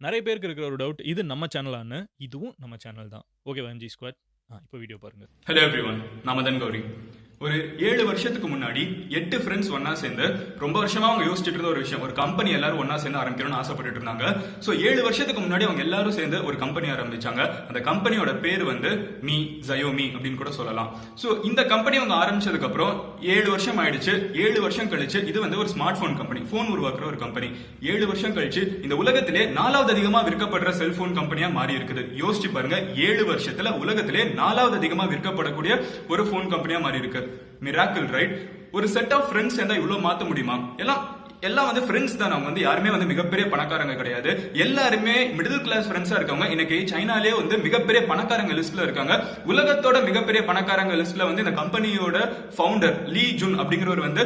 நிறைய பேருக்கு இருக்கிற ஒரு டவுட் இது நம்ம சேனலான்னு இதுவும் நம்ம சேனல் தான். ஓகே வஞ்சி ஸ்குவாட் ஆ இப்போ வீடியோ பாருங்க. ஹலோ எவ்ரி ஒன் நான் மதன் கௌரி. ஒரு ஏழு வருஷத்துக்கு முன்னாடி எட்டு ஃப்ரெண்ட்ஸ் ஒன்னா சேர்ந்து ரொம்ப வருஷமா அவங்க யோசிச்சுட்டு இருந்த ஒரு விஷயம் ஒரு கம்பெனி எல்லாரும் ஒன்னா சேர்ந்து ஆரம்பிக்கணும்னு ஆசைப்பட்டுட்டு இருந்தாங்க. ஸோ ஏழு வருஷத்துக்கு முன்னாடி அவங்க எல்லாரும் சேர்ந்து ஒரு கம்பெனி ஆரம்பிச்சாங்க. அந்த கம்பெனியோட பேர் வந்து மீ ஜயோமி அப்படின்னு கூட சொல்லலாம். ஸோ இந்த கம்பெனி அவங்க ஆரம்பிச்சதுக்கு அப்புறம் ஏழு வருஷம் ஆயிடுச்சு. ஏழு வருஷம் கழிச்சு இது வந்து ஒரு ஸ்மார்ட் போன் கம்பெனி போன் உருவாக்குற ஒரு கம்பெனி ஏழு வருஷம் கழிச்சு இந்த உலகத்திலே நாலாவது அதிகமா விற்கப்படுற செல்போன் கம்பெனியா மாறி இருக்குது. யோசிச்சு பாருங்க ஏழு வருஷத்துல உலகத்திலே நாலாவது அதிகமா விற்கப்படக்கூடிய ஒரு போன் கம்பெனியா மாறி இருக்கு. மிராக்கிள் ரைட் ஒரு செட் ஆஃப் ஃப்ரெண்ட்ஸ் சேர்ந்தா இவ்வளவு மாத்த முடியுமா? எல்லாம் எல்லாம் வந்து ஃப்ரெண்ட்ஸ் தான். அவங்க வந்து யாருமே வந்து மிகப்பெரிய பணக்காரங்க கிடையாது. எல்லாருமே மிடில் கிளாஸ் ஃப்ரெண்ட்ஸா இருக்கவங்க. இன்னைக்கு சைனாலே வந்து மிகப்பெரிய பணக்காரங்க லிஸ்ட்ல இருக்காங்க. உலகத்தோட மிகப்பெரிய பணக்காரங்க லிஸ்ட்ல வந்து இந்த கம்பெனியோட ஃபவுண்டர் லீ ஜுன் அப்படிங்கிறவர் வந்து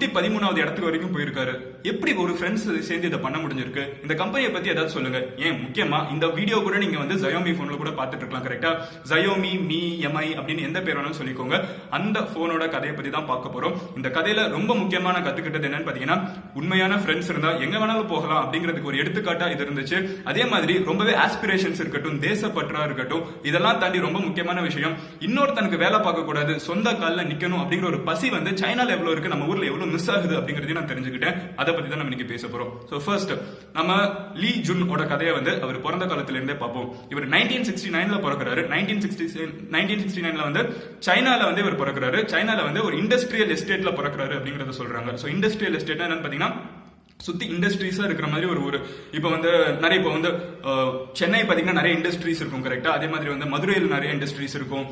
நூத்தி பதிமூணாவது இடத்துக்கு வரைக்கும் போயிருக்காரு. எப்படி ஒரு ஃப்ரெண்ட்ஸ் சேர்ந்து இதை பண்ண முடிஞ்சிருக்கு? இந்த கம்பெனியை பத்தி ஏதாவது சொல்லுங்க. ஏன் முக்கியமா இந்த வீடியோ கூட நீங்க வந்து ஜயோமி போன்ல கூட பார்த்துட்டு இருக்கலாம் கரெக்டா ஜயோமி மீ எம்ஐ அப்படின்னு எந்த பேர் வேணாலும் சொல்லிக்கோங்க. அந்த போனோட கதையை பத்தி தான் பார்க்க போறோம். இந்த கதையில ரொம்ப முக்கியமான கத்துக்கிட்டது என்னன்னு பாத்தீங்கன்னா உண்மையான ஃப்ரெண்ட்ஸ் இருந்தா எங்க வேணாலும் போகலாம் அப்படிங்கிறதுக்கு ஒரு எடுத்துக்காட்டா இது இருந்துச்சு. அதே மாதிரி ரொம்பவே ஆஸ்பிரேஷன்ஸ் இருக்கட்டும் தேசப்பற்றா இருக்கட்டும் இதெல்லாம் தாண்டி ரொம்ப முக்கியமான விஷயம். இன்னொருத்தனுக்கு வேலை பார்க்க கூடாது சொந்த காலில் நிக்கணும் அப்படிங்கிற ஒரு பசி வந்து சைனால எவ்வளவு இருக்கு. நம்ம ஊர்ல எவ்வளவு மிஸ் ஆகுது அப்படிங்கறதையும் நான் தெரிஞ்சுக்கிட்டேன். அதை பத்தி தான் நம்ம இன்னைக்கு பேச போறோம். ஸோ ஃபர்ஸ்ட் நம்ம லீ ஜுன் ஓட கதையை வந்து அவர் பிறந்த காலத்துல இருந்தே பார்ப்போம். இவர் நைன்டீன் சிக்ஸ்டி நைன்ல பிறக்கிறாரு. நைன்டீன் சிக்ஸ்டி நைன்டீன் சிக்ஸ்டி நைன்ல வந்து சைனால வந்து இவர் பிறக்கிறாரு. சைனால வந்து ஒரு இண்டஸ்ட்ரியல் எஸ்டேட்ல பிறக்கிறாரு அப்படிங்கறத சொல்றாங்க. சோ இண்டஸ்ட்ரியல் எஸ்டேட்னா என்னன்னு பாத்தீங்கன்னா சுத்தி இண்டஸ்ட்ரீஸா இருக்கிற மாதிரி ஒரு ஊர். இப்போ வந்து நிறைய இப்போ வந்து சென்னை பாத்தீங்கன்னா நிறைய இண்டஸ்ட்ரீஸ் இருக்கும் கரெக்டா அதே மாதிரி வந்து மதுரையில் நிறைய இண்டஸ்ட்ரீஸ் இருக்கும்.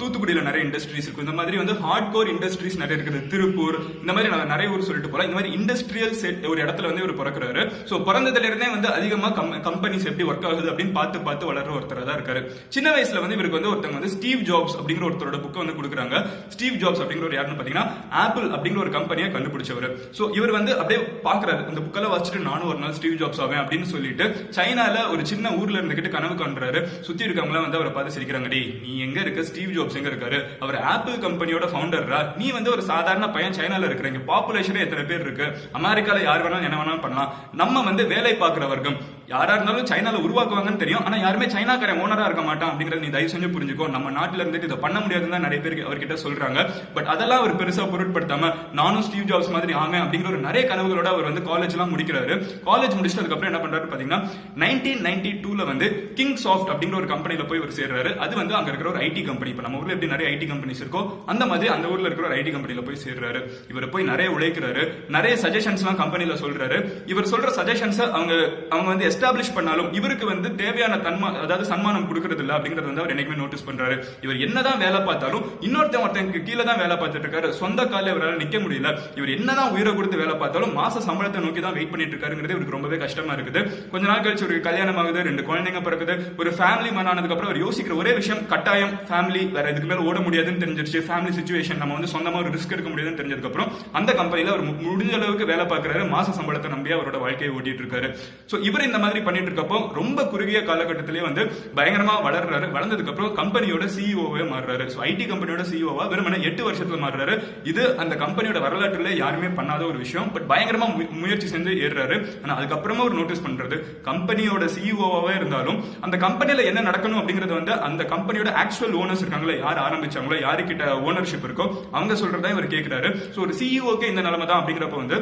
தூத்துக்குடியில நிறைய இண்டஸ்ட்ரீஸ் இருக்கும். இந்த மாதிரி வந்து ஹார்ட் கோர் இண்டஸ்ட்ரீஸ் நிறைய இருக்குது. திருப்பூர் இந்த மாதிரி நான் நிறைய ஊர் சொல்லிட்டு போகலாம் இந்த மாதிரி இண்டஸ்ட்ரியல் செட் ஒரு இடத்துல வந்து இவர் பிறக்கிறாரு. ஸோ பிறந்ததுல இருந்தே வந்து அதிகமா கம்பெனிஸ் எப்படி ஒர்க் ஆகுது அப்படின்னு பார்த்து பார்த்து வளர்ற ஒருத்தர் தான் இருக்காரு. சின்ன வயசுல வந்து இவருக்கு வந்து ஒருத்தவங்க வந்து ஸ்டீவ் ஜாப்ஸ் அப்படிங்கிற ஒருத்தரோட புக்கை வந்து கொடுக்குறாங்க. ஸ்டீவ் ஜாப்ஸ் அப்படிங்கிற ஒரு யாருன்னு பாத்தீங்கன்னா ஆப்பிள் அப்படிங்கிற ஒரு கம்பெனியை கண்டுபிடிச்சவர். ஸோ இவர் வந்து அப்படியே பாக்குறாரு. இந்த புக்கெல்லாம் வச்சுட்டு நானும் ஒரு நாள் ஸ்டீவ் ஜாப்ஸ் ஆவேன் அப்படின்னு சொல்லிட்டு சைனால ஒரு சின்ன ஊர்ல இருந்துகிட்டு கனவு காண்றாரு சுத்தி இருக்கவங்களாம் வந்து அவரை பார்த்து சிரிக்கிறாங்க நீ எங்க இருக்க? ஸ்டீவ் ஜாப்ஸ் எங்க இருக்காரு? அவர் ஆப்பிள் கம்பெனியோட ஃபவுண்டர்ரா நீ வந்து ஒரு சாதாரண பையன் சைனால இருக்கிறீங்க பாப்புலேஷனே எத்தனை பேர் இருக்கு? அமெரிக்கால யார் வேணாலும் என்ன வேணாலும் பண்ணலாம். நம்ம வந்து வேலை பார்க்குற வர்க்கம் யாரா இருந்தாலும் சைனால உருவாக்குவாங்கன்னு தெரியும். ஆனா யாருமே சைனாக்காரன் ஓனரா இருக்க மாட்டான் அப்படிங்கறத நீ தயவு செஞ்சு புரிஞ்சுக்கோ. நம்ம நாட்டுல இருந்துட்டு இதை பண்ண முடியாதுன்னு தான் நிறைய பேர் அவர்கிட்ட சொல்றாங்க. பட் அதெல்லாம் அவர் பெருசா பொருட்படுத்தாம நானும் ஸ்டீவ் ஜாப்ஸ் மாதிரி ஆமே அப்படிங்கிற ஒரு நிறைய கனவுகளோட அவர் வந்து காலேஜ் எல்லாம் முடிக்கிறாரு. காலேஜ் முடிச்சதுக்கு அப்புறம் என்ன பண்றாரு பாத்தீங்கன்னா நைன்டீன் நைன்டி டூல வந்து கிங் சாஃப்ட் அப்படிங்கிற ஒரு கம்பெனில போய் ஒரு சேர்றாரு. அது வந்து அங்க இருக்கிற ஒரு ஐடி கம்பெனி இப்ப நம்ம ஊர்ல எப்படி நிறைய ஐடி கம்பெனிஸ் இருக்கோ அந்த மாதிரி அந்த ஊர்ல இருக்கிற ஒரு ஐடி கம்பெனில போய் சேர்றாரு. இவர் போய் நிறைய உழைக்கிறாரு. நிறைய சஜஷன்ஸ் எல்லாம் கம்பெனில சொல்றாரு. இவர் சொல்ற சஜஷன்ஸ் அவங்க அவங்க வந்து எஸ்டாப்ளிஷ் பண்ணாலும் இவருக்கு வந்து தேவையான தன்மா அதாவது சன்மானம் கொடுக்கறது இல்ல அப்படிங்கறது வந்து அவர் என்னைக்குமே நோட்டீஸ் பண்றாரு. இவர் என்னதான் வேலை பார்த்தாலும் இன்னொருத்தன் ஒருத்தனுக்கு கீழே தான் வேலை பார்த்துட்டு இருக்காரு. சொந்த காலில் இவரால் நிக்க முடியல. இவர் என்னதான் உயிரை கொடுத்து வேலை பார்த்தாலும் மாச சம்பளத்தை நோக்கி தான் வெயிட் பண்ணிட்டு இருக்காருங்கிறது இவருக்கு ரொம்பவே கஷ்டமா இருக்குது. கொஞ்ச நாள் கழிச்சு ஒரு கல்யாணம் ஆகுது ரெண்டு குழந்தைங்க பிறகுது ஒரு ஃபேமிலி மேன் ஆனதுக்கு அப்புறம் அவர் யோசிக்கிற ஒரே விஷயம் கட்டாயம் ஃபேமிலி வேற இதுக்கு மேல ஓட முடியாதுன்னு தெரிஞ்சிருச்சு. ஃபேமிலி சுச்சுவேஷன் நம்ம வந்து சொந்தமா ஒரு ரிஸ்க் எடுக்க முடியாதுன்னு தெரிஞ்சதுக்கு அப்புறம் அந்த கம்பெனில அவர் முடிஞ்ச அளவுக்கு வேலை பார்க்கறாரு. மாச சம்பளத்தை நம்பி அவரோட வாழ்க்கையை ஓட்டிட்டு இருக்காரு. சோ இவர் இந்த மாதிரி பண்ணிட்டு இருக்கப்போ ரொம்ப குறுகிய காலகட்டத்திலேயே வந்து பயங்கரமா வளர்றாரு. வளர்ந்ததுக்கு அப்புறம் கம்பெனியோட சிஇஓவே மாறுறாரு. ஸோ ஐடி கம்பெனியோட சிஇஓவா வெறுமனே எட்டு வருஷத்துல மாறுறாரு. இது அந்த கம்பெனியோட வரலாற்றுல யாருமே பண்ணாத ஒரு விஷயம். பட் பயங்கரமா மு- முயற்சி செஞ்சு ஏறுறாரு. ஆனா அதுக்கப்புறமா ஒரு நோட்டீஸ் பண்றது கம்பெனியோட சிஇஓவாவே இருந்தாலும் அந்த கம்பெனியில என்ன நடக்கணும் அப்படிங்கறது வந்து அந்த கம்பெனியோட ஆக்சுவல் ஓனர்ஸ் இருக்காங்களே யார் ஆரம்பிச்சாங்களோ யாருக்கிட்ட ஓனர்ஷிப் இருக்கோ அவங்க சொல்றதா இவர் கேட்கிறாரு ஸோ ஒரு சிஇஓக்கு இந்த நிலைமை தான் அப்படிங்கிறப்ப வந்து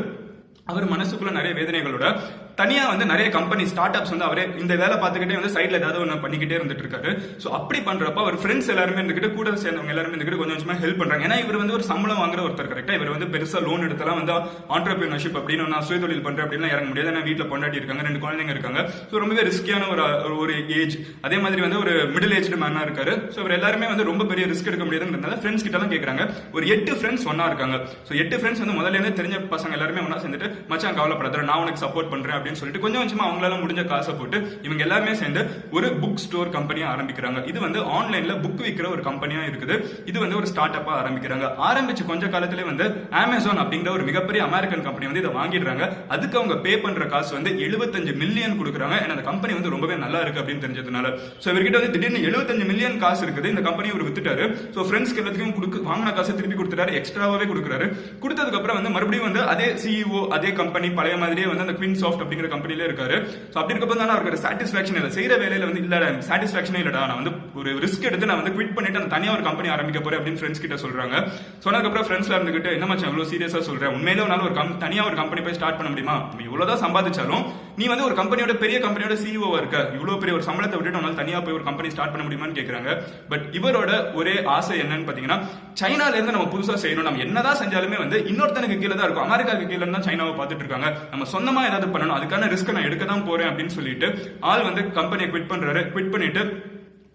அவர் மனசுக்குள்ள நிறைய வேதனைகளோட தனியாக வந்து நிறைய கம்பெனி ஸ்டார்ட் அப்ஸ் வந்து அவரே இந்த வேலை பார்த்துக்கிட்டே வந்து சைடில் ஏதாவது ஒன்று பண்ணிக்கிட்டே இருந்துட்டு இருக்காரு ஸோ அப்படி பண்ணுறப்ப அவர் ஃப்ரெண்ட்ஸ் எல்லாருமே இருந்துகிட்டு கூட சேர்ந்தவங்க எல்லாருமே இருந்துகிட்டு கொஞ்சம் கொஞ்சமாக ஹெல்ப் பண்ணுறாங்க ஏன்னா இவர் வந்து ஒரு சம்பளம் வாங்குற ஒருத்தர் கரெக்டாக இவர் வந்து பெருசாக லோன் எடுத்தலாம் வந்து ஆண்டர்பிரினர்ஷிப் அப்படின்னு நான் சுயதொழில் பண்றேன் அப்படின்னு இறங்க முடியாது. ஏன்னா வீட்டில் பொண்டாட்டி இருக்காங்க ரெண்டு குழந்தைங்க இருக்காங்க. ஸோ ரொம்பவே ரிஸ்கியான ஒரு ஒரு- ஏஜ் அதே மாதிரி வந்து ஒரு மிடில் ஏஜ்டு மேனாக இருக்காரு. ஸோ இவர் எல்லாருமே வந்து ரொம்ப பெரிய ரிஸ்க் எடுக்க முடியாதுங்கிறதுனால ஃப்ரெண்ட்ஸ் கிட்ட தான் கேட்குறாங்க ஒரு எட்டு ஃப்ரெண்ட்ஸ் ஒன்னா இருக்காங்க. ஸோ எட்டு ஃப்ரெண்ட்ஸ் வந்து முதல்ல தெரிஞ்ச பசங்க எல்லாருமே ஒன்றா சேர்ந்துட்டு மச்சான் கவலைப்படாத நான் உனக்கு சப்போர்ட் பண்ணுறேன் அப்படின்னு சொல்லிட்டு கொஞ்சம் கொஞ்சமா அவங்களால முடிஞ்ச காசை போட்டு இவங்க எல்லாருமே சேர்ந்து ஒரு புக் ஸ்டோர் கம்பெனியா ஆரம்பிக்கிறாங்க. இது வந்து ஆன்லைன்ல புக் விற்கிற ஒரு கம்பெனியா இருக்குது. இது வந்து ஒரு ஸ்டார்ட் அப்பா ஆரம்பிக்கிறாங்க. ஆரம்பிச்சு கொஞ்ச காலத்திலே வந்து அமேசான் அப்படிங்கிற ஒரு மிகப்பெரிய அமெரிக்கன் கம்பெனி வந்து இதை வாங்கிடுறாங்க. அதுக்கு அவங்க பே பண்ற காசு வந்து 75 மில்லியன் கொடுக்குறாங்க. ஏன்னா அந்த கம்பெனி வந்து ரொம்பவே நல்லா இருக்கு அப்படின்னு தெரிஞ்சதுனால. சோ இவர்கிட்ட வந்து திடீர்னு 75 மில்லியன் காசு இருக்குது. இந்த கம்பெனி ஒரு வித்துட்டாரு. சோ ஃப்ரெண்ட்ஸ்க்கு எல்லாத்துக்கும் கொடுக்கு வாங்கின காசை திருப்பி கொடுத்துட்டாரு. எக்ஸ்ட்ராவே கொடுக்குறாரு. கொடுத்ததுக்கு அப்புறம் வந்து மறுபடியும் வந்து அதே சிஇஓ அதே கம்பெனி பழைய மாதிரியே வந்து அந்த குவின் சாஃப்ட் அப்படிங்கிற கம்பெனிலே இருக்காரு. ஸோ அப்படி இருக்கப்போ தான் அவருக்கு சாட்டிஸ்ஃபேக்ஷன் இல்லை. செய்யற வேலையில் வந்து இல்ல சாட்டிஸ்ஃபேக்ஷனே இல்லடா. நான் வந்து ஒரு ரிஸ்க் எடுத்து நான் வந்து குவிட் பண்ணிட்டு நான் தனியா ஒரு கம்பெனி ஆரம்பிக்க போறேன் அப்படின்னு ஃப்ரெண்ட்ஸ் கிட்ட சொல்றாங்க. சொன்னதுக்கப்புறம் ஃப்ரெண்ட்ஸ்ல இருந்துகிட்டு என்ன மச்சான் இவ்வளவு சீரியஸாக சொல்றேன் உண்மையிலே உன்னால ஒரு கம்- தனியா ஒரு கம்பெனி போய் ஸ்டார்ட் பண்ண முடியுமா? இவ்வளோதான் சம்பாதிச்சாலும் நீ வந்து ஒரு கம்பெனியோட பெரிய கம்பெனியோட சிஇஓவா இருக்க. இவ்வளவு பெரிய ஒரு சம்பளத்தை விட்டுட்டு உன்னால தனியா போய் ஒரு கம்பெனி ஸ்டார்ட் பண்ண முடியுமான்னு கேக்குறாங்க. பட் இவரோட ஒரே ஆசை என்னன்னு பாத்தீங்கன்னா சைனால இருந்து நம்ம புதுசா செய்யணும். நம்ம என்னதான் செஞ்சாலுமே வந்து இன்னொருத்தனுக்கு கீழே தான் இருக்கும். அமெரிக்காவுக்கு கீழே தான் சைனாவை பார்த்துட்டு இருக்காங்க. நம்ம சொந்தமா ஏதாவது பண்ணணும். அதுக்கான ரிஸ்க் நான் எடுக்க தான் போறேன் அப்படின்னு சொல்லிட்டு ஆள் வந்து கம்பெனியை குவிட் பண்றாரு. குவிட் பண்ணிட்டு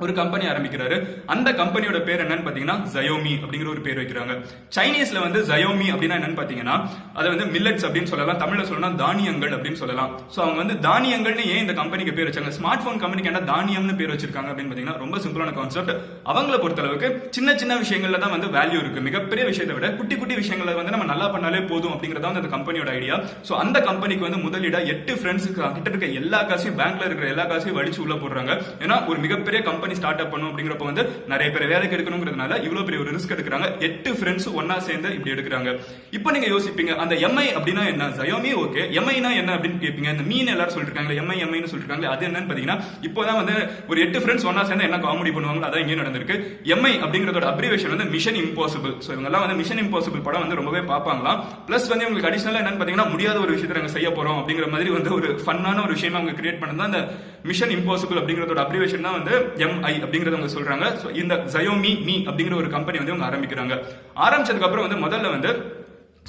ஒரு கம்பெனி ஆரம்பிக்கிறாரு. அந்த கம்பெனியோட பேர் என்னன்னு பாத்தீங்கன்னா ஜயோமி அப்படிங்கிற ஒரு பேர் வைக்கிறாங்க. சைனீஸ்ல வந்து ஜயோமி அப்படின்னா என்னன்னு பாத்தீங்கன்னா அதை வந்து மில்லட்ஸ் அப்படின்னு சொல்லலாம். தமிழ்ல சொல்லலாம் தானியங்கள் அப்படின்னு சொல்லலாம். சோ அவங்க வந்து தானியங்கள்னு ஏன் இந்த கம்பெனிக்கு பேர் வச்சாங்க? ஸ்மார்ட் போன் கம்பெனிக்கு என்ன தானியம்னு பேர் வச்சிருக்காங்க அப்படின்னு பாத்தீங்கன்னா ரொம்ப சிம்பிளான கான்செப்ட் அவங்கள பொறுத்தளவுக்கு சின்ன சின்ன விஷயங்கள்ல தான் வந்து வேல்யூ இருக்கு. மிகப்பெரிய விஷயத்தை விட குட்டி குட்டி விஷயங்களை வந்து நம்ம நல்லா பண்ணாலே போதும் அப்படிங்கறத வந்து அந்த கம்பெனியோட ஐடியா சோ அந்த கம்பெனிக்கு வந்து முதலீடா எட்டு ஃப்ரெண்ட்ஸ் கிட்ட இருக்க எல்லா காசையும் பேங்க்ல இருக்கிற எல்லா காசையும் வடிச்சு உள்ள போடுறாங்க. ஏன்னா ஒரு மிகப்பெரிய கம்பெனி ஸ்டார்ட் அப் பண்ணும் அப்படிங்கிறப்ப வந்து நிறைய பேர் வேலைக்கு எடுக்கணுங்கிறதுனால இவ்வளவு பெரிய ஒரு ரிஸ்க் எடுக்கிறாங்க. எட்டு ஃப்ரெண்ட்ஸ் ஒன்னா சேர்ந்து இப்படி எடுக்கிறாங்க. இப்போ நீங்க யோசிப்பீங்க அந்த எம்ஐ அப்படின்னா என்ன? ஜயோமி ஓகே எம்ஐனா என்ன அப்படின்னு கேட்பீங்க இந்த மீன் எல்லாரும் சொல்லிருக்காங்க எம்ஐ எம்ஐன்னு சொல்லிருக்காங்க அது என்னன்னு பாத்தீங்கன்னா இப்போதான் வந்து ஒரு எட்டு ஃப்ரெண்ட்ஸ் ஒன்னா சேர்ந்து என்ன காமெடி பண்ணுவாங்க அதான் இங்கே நடந்திருக்கு. எம்ஐ அப்படிங்கறதோட அப்ரிவேஷன் வந்து மிஷன் இம்பாசிபிள் ஸோ இவங்கெல்லாம் வந்து மிஷன் இம்பாசிபிள் படம் வந்து ரொம்பவே பார்ப்பாங்களாம். பிளஸ் வந்து உங்களுக்கு அடிஷனலா என்னன்னு பாத்தீங்கன்னா முடியாத ஒரு விஷயத்தை நாங்க செய்ய போறோம் அப்படிங்கிற மாதிரி வந்து ஒரு ஃபன்னான ஒரு விஷயமா அவங்க கிரியேட் பண்ணது அந்த மிஷன் இம்பாசிபிள் அப்படிங்கறதோட அப்ரிவேஷன் தான் வந்து ஐ அப்படிங்கறத அவங்க சொல்றாங்க. இந்த ஜயோமி மீ அப்படிங்கிற ஒரு கம்பெனி வந்து அவங்க ஆரம்பிக்கிறாங்க. ஆரம்பிச்சதுக்கு அப்புறம் வந்து முதல்ல வந்து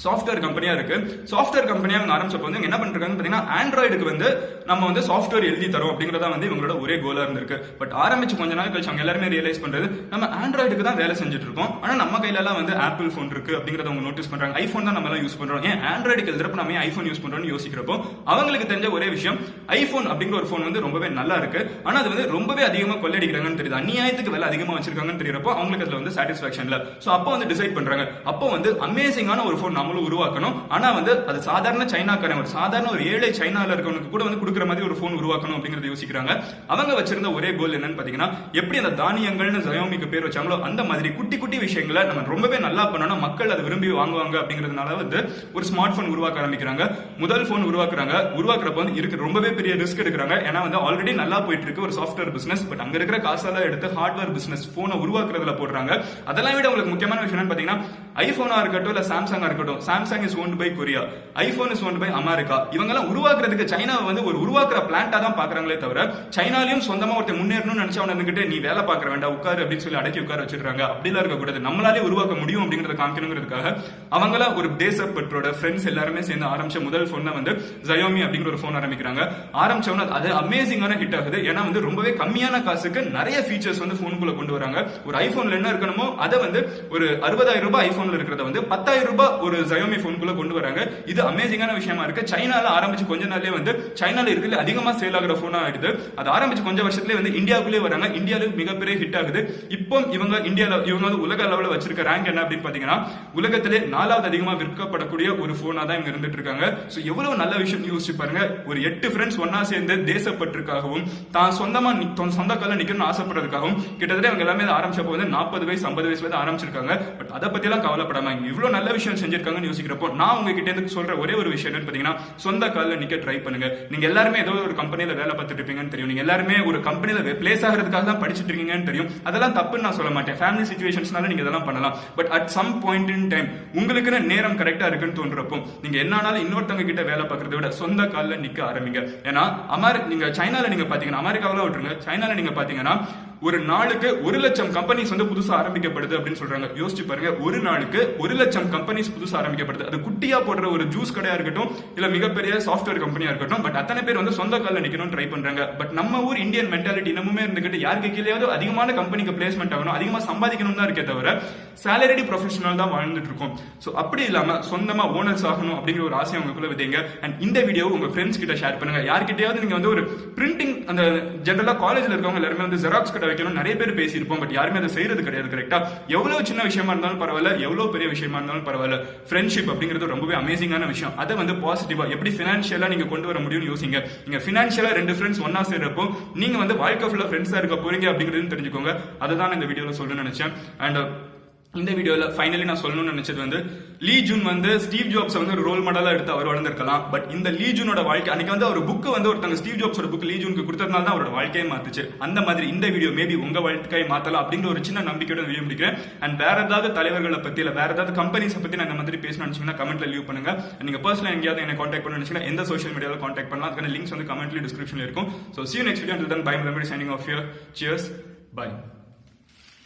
சாஃப்ட்வேர் கம்பெனியா இருக்கு. சாஃப்ட்வேர் கம்பெனியா அவங்க ஆரம்பிச்சப்போ வந்து என்ன பண்றாங்க பாத்தீங்கன்னா ஆண்ட்ராய்டுக்கு வந்து நம்ம வந்து சாஃப்ட்வேர் எழுதி தரோம் அப்படிங்கறத வந்து இவங்களோட ஒரே கோலா இருந்திருக்கு. பட் ஆரம்பிச்சு கொஞ்ச நாள் கழிச்சு அவங்க எல்லாருமே ரியலைஸ் பண்றது நம்ம ஆண்ட்ராய்டுக்கு தான் வேலை செஞ்சுட்டு இருக்கோம் ஆனா நம்ம கையில எல்லாம் வந்து ஆப்பிள் ஃபோன் இருக்கு அப்படிங்கறத அவங்க நோட்டீஸ் பண்றாங்க. ஐபோன் தான் நம்ம எல்லாம் யூஸ் பண்றோம். ஏன் ஆண்ட்ராய்டுக்கு எழுதுறப்ப நம்ம ஏன் ஐபோன் யூஸ் பண்றோம்னு யோசிக்கிறப்போ அவங்களுக்கு தெரிஞ்ச ஒரே விஷயம் ஐபோன் அப்படிங்கிற ஒரு ஃபோன் வந்து ரொம்பவே நல்லா இருக்கு. ஆனா அது வந்து ரொம்பவே அதிகமா கொள்ளடிக்கிறாங்கன்னு தெரியுது. அநியாயத்துக்கு விலை அதிகமா வச்சிருக்காங்கன்னு தெரியறப்போ அவங்களுக்கு அதுல வந்து சாட்டிஸ்பாக்சன் இல்ல. சோ அப்போ வந்து டிசைட் பண்றாங்க. அப்போ வந்து அமேசிங்கான ஒரு ஃபோன் நம்மளும் உருவாக்கணும். ஆனா வந்து அது சாதாரண சைனாக்காரன் ஒரு சாதாரண ஒரு ஏழை சைனால இருக்கவனுக்கு கூட வந்து கொடுக்குற மாதிரி ஒரு போன் உருவாக்கணும் அப்படிங்கறத யோசிக்கிறாங்க. அவங்க வச்சிருந்த ஒரே கோல் என்னன்னு பாத்தீங்கன்னா எப்படி அந்த தானியங்கள்னு ஜயோமிக்கு பேர் வச்சாங்களோ அந்த மாதிரி குட்டி குட்டி விஷயங்களை நம்ம ரொம்பவே நல்லா பண்ணணும் மக்கள் அதை விரும்பி வாங்குவாங்க அப்படிங்கறதுனால வந்து ஒரு ஸ்மார்ட் போன் உருவாக்க ஆரம்பிக்கிறாங்க. முதல் போன் உருவாக்குறாங்க. உருவாக்குறப்ப வந்து இருக்கு ரொம்பவே பெரிய ரிஸ்க் எடுக்கிறாங்க. ஏன்னா வந்து ஆல்ரெடி நல்லா போயிட்டு இருக்கு ஒரு சாஃப்ட்வேர் பிசினஸ் பட் அங்க இருக்கிற காசெல்லாம் எடுத்து ஹார்ட்வேர் பிசினஸ் போனை உருவாக்குறதுல போடுறாங்க. அதெல்லாம் விட உங்களுக்கு முக்கியமான விஷயம் என்னன்னு பாத்தீங்கன்னா ஐபோனா இருக்கட்டும் இல்ல சாம்சங்கா இருக்கட்டும் Samsung is owned by Korea iPhone is owned by America இவங்க எல்லாம் உருவாக்குறதுக்கு சைனாவை வந்து ஒரு உருவாக்குற பிளான்ட்டா தான் பாக்குறாங்களே தவிர சைனாலையும் சொந்தமா ஒருத்தர் முன்னேறணும்னு நினைச்சவன இருந்துகிட்டு நீ வேலை பாக்குற வேண்டாம் உட்காரு அப்படின்னு சொல்லி அடக்கி உட்கார வச்சிருக்காங்க அப்படிலாம் இருக்கக்கூடாது. நம்மளாலே உருவாக்க முடியும் அப்படிங்கறத காமிக்கணுங்கிறதுக்காக அவங்கள ஒரு தேசப்பற்றோட ஃப்ரெண்ட்ஸ் எல்லாருமே சேர்ந்து ஆரம்பிச்ச முதல் போனை வந்து ஜயோமி அப்படிங்கிற ஒரு போன் ஆரம்பிக்கிறாங்க. ஆரம்பிச்சவன அது அமேசிங்கான ஹிட் ஆகுது. ஏன்னா வந்து ரொம்பவே கம்மியான காசுக்கு நிறைய ஃபீச்சர்ஸ் வந்து போனுக்குள்ள கொண்டு வராங்க. ஒரு ஐபோன்ல என்ன இருக்கணுமோ அதை வந்து ஒரு அறுபதாயிரம் ரூபாய் ஐபோன்ல இருக்கிறத வந்து பத்தாயிரம் ரூபாய் ஒரு ஜயோமி போனுக்குள்ள கொண்டு வராங்க. இது அமேசிங்கான விஷயமா இருக்கு. சைனால ஆரம்பிச்சு கொஞ்ச நாள்லயே வந்து சைனால இருக்கிற அதிகமா சேல் ஆகிற போனா ஆயிடுது. அது ஆரம்பிச்சு கொஞ்சம் வருஷத்துலயே வந்து இந்தியாவுக்குள்ளே வராங்க. இந்தியாவில மிகப்பெரிய ஹிட் ஆகுது. இப்போ இவங்க இந்தியால இவங்க வந்து உலக அளவுல வச்சிருக்க ரேங்க் என்ன அப்படின்னு பாத்தீங்கன்னா உலகத்திலே நாலாவது அதிகமா விற்கப்படக்கூடிய ஒரு போனா தான் இவங்க இருந்துட்டு இருக்காங்க. சோ எவ்வளவு நல்ல விஷயம் யோசிச்சு பாருங்க. ஒரு எட்டு ஃப்ரெண்ட்ஸ் ஒன்னா சேர்ந்து தேசப்பட்டிருக்காகவும் தான் சொந்தமா சொந்த கால நிக்கணும்னு ஆசைப்படுறதுக்காகவும் கிட்டத்தட்ட இவங்க எல்லாமே ஆரம்பிச்சப்போ வந்து நாற்பது வயசு ஐம்பது வயசுல தான் ஆரம்பிச்சிருக்காங்க. பட் அதை பத்தி எல்லாம் கவலைப்படாம இவ்வளவு நல்ல விஷயம் செஞ்சிருக்காங்க. இருக்காங்கன்னு யோசிக்கிறப்போ நான் உங்ககிட்ட இருந்து சொல்ற ஒரே ஒரு விஷயம் என்னன்னு பாத்தீங்கன்னா சொந்த காலில் நிக்க ட்ரை பண்ணுங்க. நீங்க எல்லாருமே ஏதோ ஒரு கம்பெனில வேலை பார்த்துட்டு இருப்பீங்கன்னு தெரியும். நீங்க எல்லாருமே ஒரு கம்பெனில பிளேஸ் ஆகிறதுக்காக தான் படிச்சுட்டு இருக்கீங்கன்னு தெரியும். அதெல்லாம் தப்புன்னு நான் சொல்ல மாட்டேன். ஃபேமிலி சுச்சுவேஷன்ஸ்னால நீங்க இதெல்லாம் பண்ணலாம். But at some point in time உங்களுக்குன்னு நேரம் கரெக்டா இருக்குன்னு தோன்றப்போ நீங்க என்னாலும் இன்னொருத்தவங்க கிட்ட வேலை பார்க்கறத விட சொந்த காலில் நிக்க ஆரம்பிங்க. ஏன்னா அமெரி நீங்க சைனால நீங்க பாத்தீங்கன்னா அமெரிக்காவில விட்டுருங்க. சைனால நீங்க பாத்தீங்கன்னா ஒரு நாளுக்கு ஒரு லட்சம் கம்பெனிஸ் வந்து புதுசா ஆரம்பிக்கப்படுது அப்படின்னு சொல்றாங்க. யோசிச்சு பாருங்க ஒரு நாளுக்கு ஒரு லட்சம் கம்பெனிஸ் புதுசா ஆரம்பிக்கப்படுது. அது குட்டியா போடுற ஒரு ஜூஸ் கடையா இருக்கட்டும் இல்ல மிகப்பெரிய சாஃப்ட்வேர் கம்பெனியா இருக்கட்டும் பட் அத்தனை பேர் வந்து சொந்த காலில் நிக்கணும் ட்ரை பண்றாங்க. பட் நம்ம ஊர் இந்தியன் மென்டாலிட்டி இன்னமுமே இருந்துகிட்டு யாருக்கு கீழேயாவது அதிகமான கம்பெனிக்கு பிளேஸ்மெண்ட் ஆகணும் அதிகமா சம்பாதிக்கணும் தான் இருக்கே தவிர சேலரிடி ப்ரொஃபஷனல் தான் வாழ்ந்துட்டு இருக்கோம். சோ அப்படி இல்லாம சொந்தமா ஓனர்ஸ் ஆகணும் அப்படிங்கிற ஒரு ஆசை உங்களுக்குள்ள விதைங்க அண்ட் இந்த வீடியோ உங்க ஃப்ரெண்ட்ஸ் கிட்ட ஷேர் பண்ணுங்க. யார்கிட்டயாவது நீங்க வந்து ஒரு பிரிண்டிங் அந்த ஜென்ரலா காலேஜ்ல இருக்கவங்க எல்லாருமே வந்து ஜெராக்ஸ் கடை வைக்கணும் நிறைய பேர் பேசியிருப்போம் பட் யாருமே அதை செய்யறது கிடையாது கரெக்டா எவ்வளவு சின்ன விஷயமா இருந்தாலும் பரவாயில்ல எவ்வளவு பெரிய விஷயமா இருந்தாலும் பரவாயில்ல. ஃப்ரெண்ட்ஷிப் அப்படிங்கிறது ரொம்பவே அமேசிங்கான விஷயம். அதை வந்து பாசிட்டிவா எப்படி பினான்சியலா நீங்க கொண்டு வர முடியும்னு யோசிங்க. நீங்க பினான்சியலா ரெண்டு ஃப்ரெண்ட்ஸ் ஒன்னா சேர்றப்போ நீங்க வந்து வாழ்க்கை ஃபுல்லா ஃப்ரெண்ட்ஸா இருக்க போறீங்க அப்படிங்கிறது தெரிஞ்சுக்கோங்க. அதை தான் இந்த வீடியோல சொல்லணும்னு நினைச்சேன். அண்ட் இந்த வீடியோவில் ஃபைனலி நான் சொல்லணும்னு நினைச்சது வந்து லீ ஜூன் வந்து ஸ்டீவ் ஜாப்ஸ் வந்து ஒரு ரோல் மாடலாக எடுத்து அவர் வளர்ந்திருக்கலாம். பட் இந்த லீ ஜூனோட வாழ்க்கை அன்னைக்கு வந்து அவர் புக்கு வந்து ஒருத்தங்க ஸ்டீவ் ஜாப்ஸோட புக் லீ ஜூனுக்கு கொடுத்ததுனால தான் அவரோட வாழ்க்கையை மாத்துச்சு. அந்த மாதிரி இந்த வீடியோ மேபி உங்க வாழ்க்கையை மாத்தலாம் அப்படிங்கிற ஒரு சின்ன நம்பிக்கையோட வீடியோ முடிக்கிறேன். அண்ட் வேற ஏதாவது தலைவர்களை பத்தி இல்லை வேற ஏதாவது கம்பெனிஸை பத்தி நான் இந்த மாதிரி பேசணும்னு நினைச்சீங்கன்னா கமெண்ட்ல லீவ் பண்ணுங்க. நீங்க பர்சனல் எங்கேயாவது என்ன காண்டாக்ட் பண்ண நினைச்சீங்கன்னா எந்த சோஷியல் மீடியாவில் காண்டாக்ட் பண்ணலாம். அதுக்கான லிங்க்ஸ் வந்து கமெண்ட்ல டிஸ்கிரிப்ஷன்ல இருக்கும். So see next video and by memory signing off your cheers bye